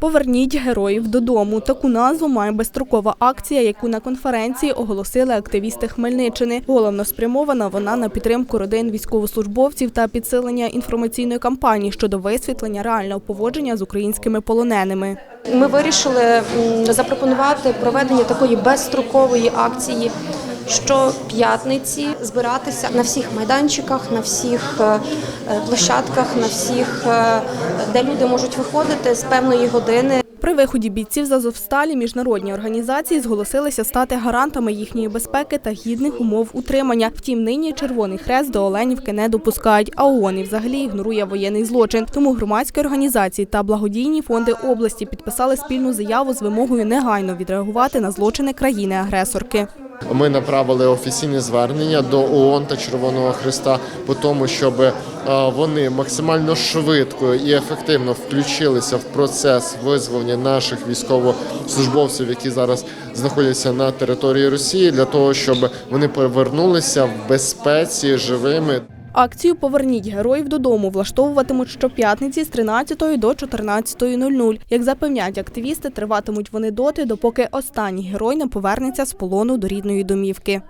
Поверніть героїв додому. Таку назву має безстрокова акція, яку на конференції оголосили активісти Хмельниччини. Головно спрямована вона на підтримку родин військовослужбовців та підсилення інформаційної кампанії щодо висвітлення реального поводження з українськими полоненими. Ми вирішили запропонувати проведення такої безстрокової акції щоп'ятниці, збиратися на всіх майданчиках, на всіх е, е, площадках, на всіх, е, де люди можуть виходити з певної години. При виході бійців з Азовсталі міжнародні організації зголосилися стати гарантами їхньої безпеки та гідних умов утримання. Втім, нині Червоний Хрест до Оленівки не допускають, а ООН і взагалі ігнорує воєнний злочин. Тому громадські організації та благодійні фонди області підписали спільну заяву з вимогою негайно відреагувати на злочини країни-агресорки. Ми направили офіційне звернення до ООН та Червоного Христа по тому, щоб е, вони максимально швидко і ефективно включилися в процес визволення наших військовослужбовців, які зараз знаходяться на території Росії, для того, щоб вони повернулися в безпеці живими. Акцію Поверніть героїв додому влаштовуватимуть щоп'ятниці з 13 до 14.00. Як запевняють активісти, триватимуть вони доти, допоки останній герой не повернеться з полону до рідної домівки.